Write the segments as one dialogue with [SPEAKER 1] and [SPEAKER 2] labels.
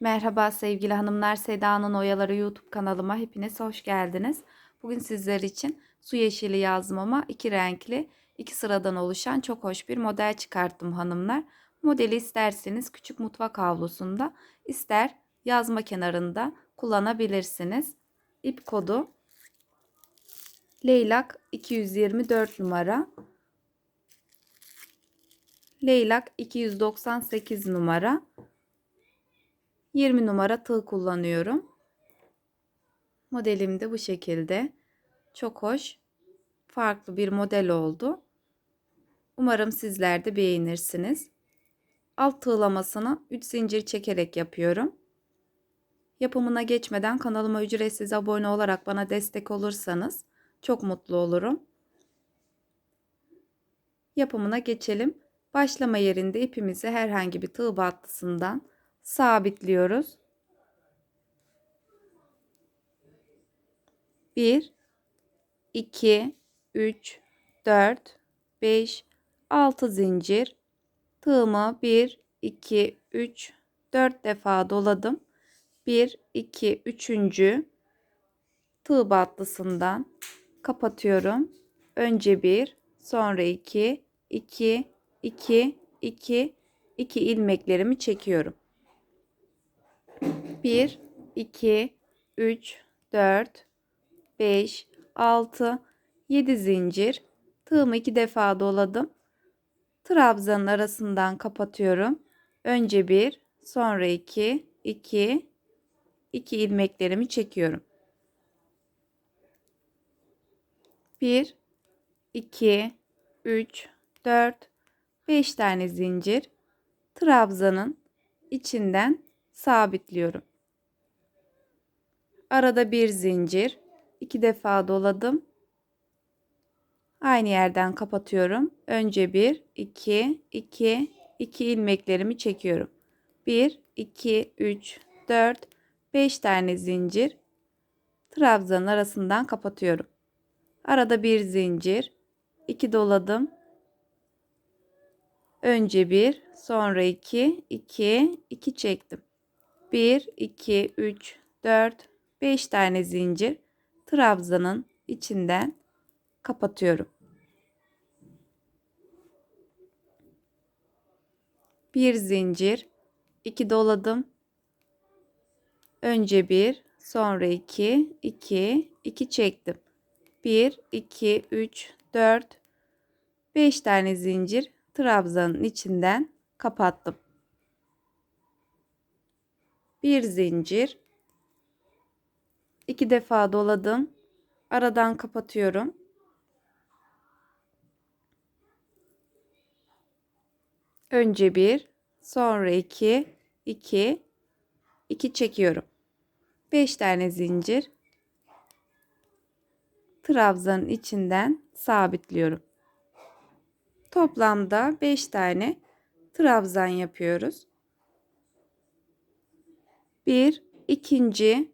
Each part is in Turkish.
[SPEAKER 1] Merhaba sevgili hanımlar, Seda'nın Oyaları YouTube kanalıma hepiniz hoş geldiniz. Bugün sizler için su yeşili yazmama iki renkli, iki sıradan oluşan çok hoş bir model çıkarttım hanımlar. Modeli isterseniz küçük mutfak havlusunda, ister yazma kenarında kullanabilirsiniz. İp kodu Leylak 224 numara. Leylak 298 numara. 20 numara tığ kullanıyorum. Modelim de bu şekilde. Çok hoş. Farklı bir model oldu. Umarım sizler de beğenirsiniz. Alt tığlamasını 3 zincir çekerek yapıyorum. Yapımına geçmeden kanalıma ücretsiz abone olarak bana destek olursanız çok mutlu olurum. Yapımına geçelim. Başlama yerinde ipimizi herhangi bir tığ battısından sabitliyoruz. 1 2 3 4 5 6 zincir tığımı 1 2 3 4 defa doladım. 1 2 3. tığ battısından kapatıyorum. Önce 1, sonra 2, 2, 2, 2, 2 ilmeklerimi çekiyorum. 1, 2, 3, 4, 5, 6, 7 zincir. Tığımı iki defa doladım. Trabzanın arasından kapatıyorum. Önce 1, sonra 2, 2, 2 ilmeklerimi çekiyorum. 1, 2, 3, 4, 5 tane zincir. Trabzanın içinden sabitliyorum. Arada bir zincir, iki defa doladım. Aynı yerden kapatıyorum. Önce bir, iki, iki, iki ilmeklerimi çekiyorum. Bir, iki, üç, dört, beş tane zincir. Trabzanın arasından kapatıyorum. Arada bir zincir, iki doladım. Önce bir, sonra iki, iki, iki çektim. 1, 2, 3, 4, 5 tane zincir trabzanın içinden kapatıyorum. Bir zincir, iki doladım. Önce bir, sonra iki, iki, iki çektim. Bir, iki, üç, dört, beş tane zincir trabzanın içinden kapattım bir zincir. İki defa doladım. Aradan kapatıyorum. Önce bir sonra iki iki iki çekiyorum. Beş tane zincir. Trabzanın içinden sabitliyorum. Toplamda beş tane trabzan yapıyoruz bir ikinci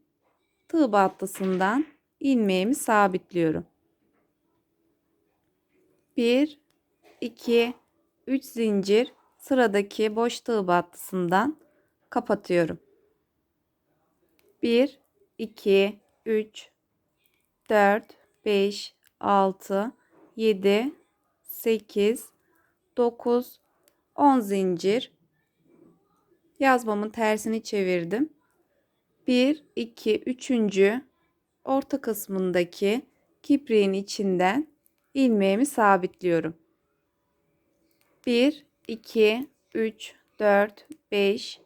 [SPEAKER 1] tığ battısından ilmeğimi sabitliyorum. 1 2 3 zincir sıradaki boş tığ battısından kapatıyorum. 1 2 3 4 5 6 7 8 9 10 zincir yazmamın tersini çevirdim. 1, 2, 3. orta kısmındaki kipriğin içinden ilmeğimi sabitliyorum. 1, 2, 3, 4, 5,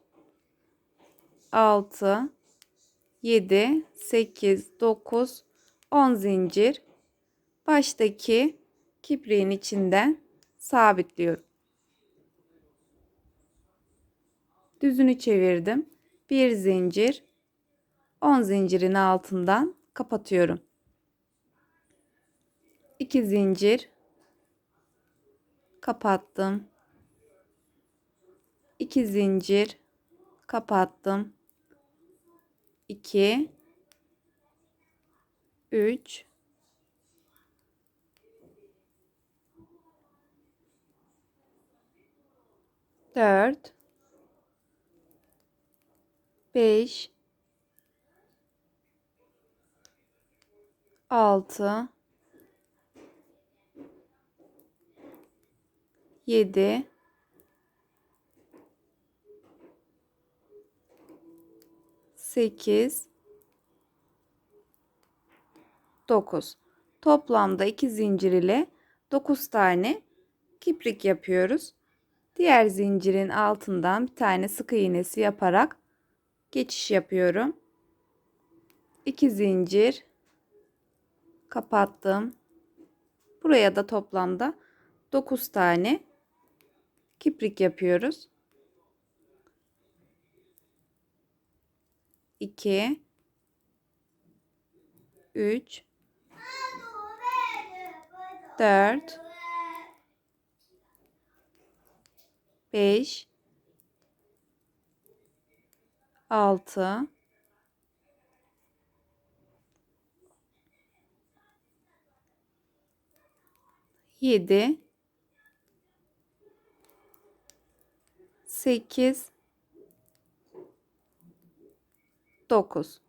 [SPEAKER 1] 6, 7, 8, 9, 10 zincir baştaki kipriğin içinden sabitliyorum. Düzünü çevirdim. Bir zincir 10 zincirin altından kapatıyorum. 2 zincir kapattım. 2 zincir kapattım. 2 3 4 5 6 7 8 9 toplamda 2 zincir ile 9 tane kiprik yapıyoruz. Diğer zincirin altından bir tane sık iğnesi yaparak geçiş yapıyorum. 2 zincir kapattım. Buraya da toplamda 9 tane kiprik yapıyoruz. 2 3 4 5 6 7 8 9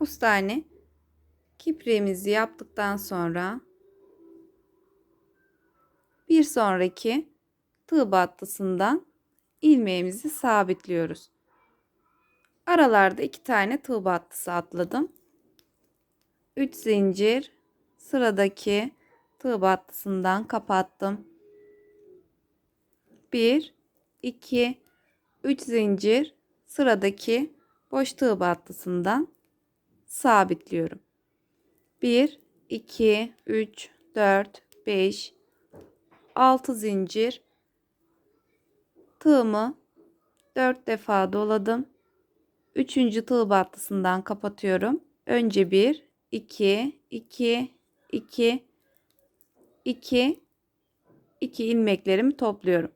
[SPEAKER 1] 9 tane kipriğimizi yaptıktan sonra bir sonraki tığ battısından ilmeğimizi sabitliyoruz. Aralarda iki tane tığ battısı atladım. 3 zincir sıradaki tığ battısından kapattım. 1 2 3 zincir sıradaki boş tığ battısından sabitliyorum. 1 2 3 4 5 6 zincir tığımı 4 defa doladım. 3. tığ battısından kapatıyorum. Önce 1 2 2 2 2 2 ilmeklerimi topluyorum.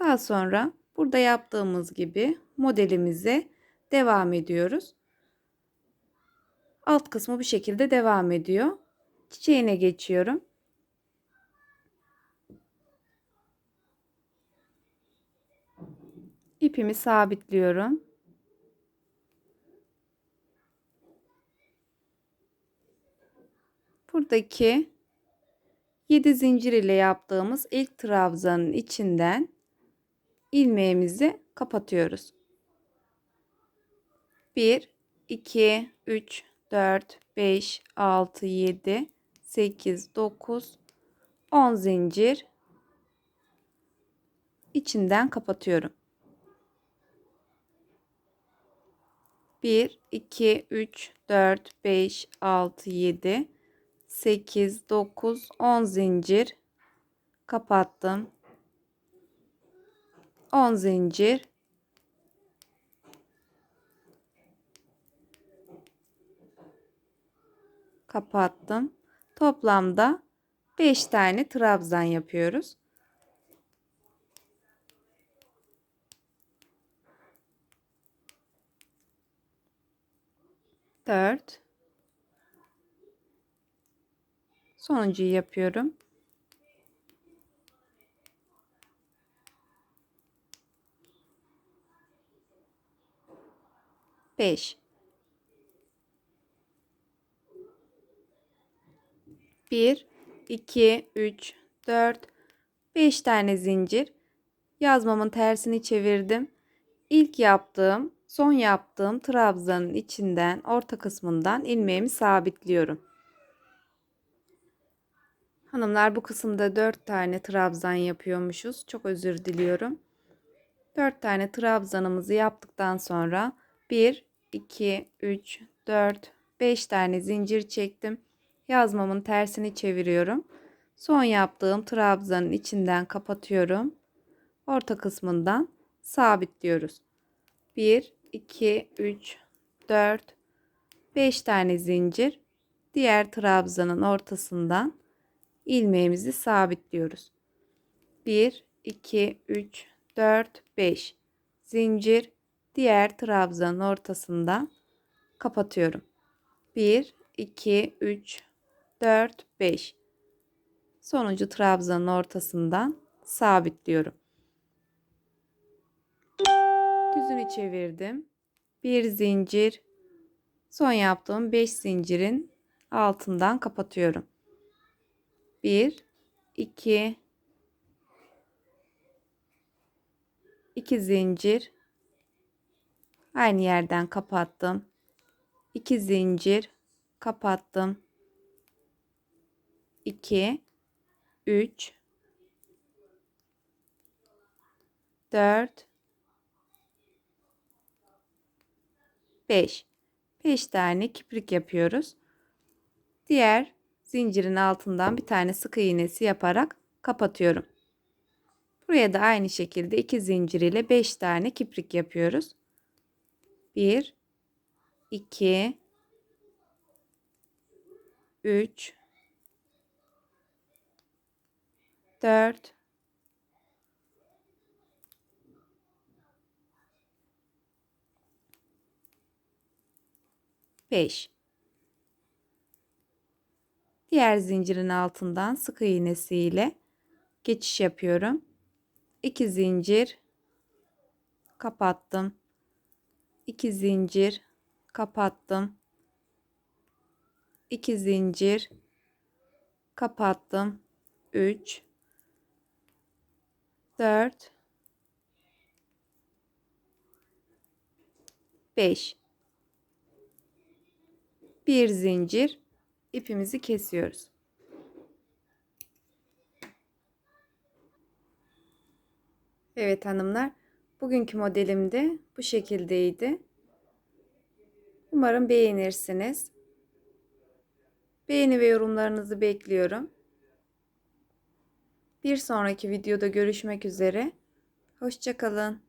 [SPEAKER 1] Daha sonra burada yaptığımız gibi modelimize devam ediyoruz. Alt kısmı bu şekilde devam ediyor. Çiçeğine geçiyorum. İpimi sabitliyorum. Buradaki 7 zincir ile yaptığımız ilk trabzanın içinden ilmeğimizi kapatıyoruz. 1 2 3 4 5 6 7 8 9 10 zincir içinden kapatıyorum. 1 2 3 4 5 6 7 8, 9, 10 zincir kapattım. 10 zincir kapattım. Toplamda 5 tane trabzan yapıyoruz. Dört, Sonuncuyu yapıyorum. Beş. Bir, iki, üç, dört, beş tane zincir. Yazmamın tersini çevirdim. İlk yaptığım, son yaptığım trabzanın içinden, orta kısmından ilmeğimi sabitliyorum. Hanımlar bu kısımda 4 tane trabzan yapıyormuşuz. Çok özür diliyorum. 4 tane trabzanımızı yaptıktan sonra 1, 2, 3, 4, 5 tane zincir çektim. Yazmamın tersini çeviriyorum. Son yaptığım trabzanın içinden kapatıyorum. Orta kısmından sabitliyoruz. 1, 2, 3, 4, 5 tane zincir. Diğer trabzanın ortasından ilmeğimizi sabitliyoruz. 1 2 3 4 5 zincir diğer trabzanın ortasından kapatıyorum. 1 2 3 4 5 sonuncu trabzanın ortasından sabitliyorum. Düzünü çevirdim. Bir zincir. Son yaptığım 5 zincirin altından kapatıyorum. 1 2 2 zincir aynı yerden kapattım. 2 zincir kapattım. 2 3 4 5 5 tane kiprik yapıyoruz. Diğer zincirin altından bir tane sık iğnesi yaparak kapatıyorum. Buraya da aynı şekilde iki zincir ile 5 tane kiprik yapıyoruz. 1 2 3 4 5 Diğer zincirin altından sık iğnesiyle geçiş yapıyorum. 2 zincir kapattım. 2 zincir kapattım. 2 zincir kapattım. 3 4 5 bir zincir ipimizi kesiyoruz. Evet hanımlar, bugünkü modelim de bu şekildeydi. Umarım beğenirsiniz. Beğeni ve yorumlarınızı bekliyorum. Bir sonraki videoda görüşmek üzere. Hoşçakalın.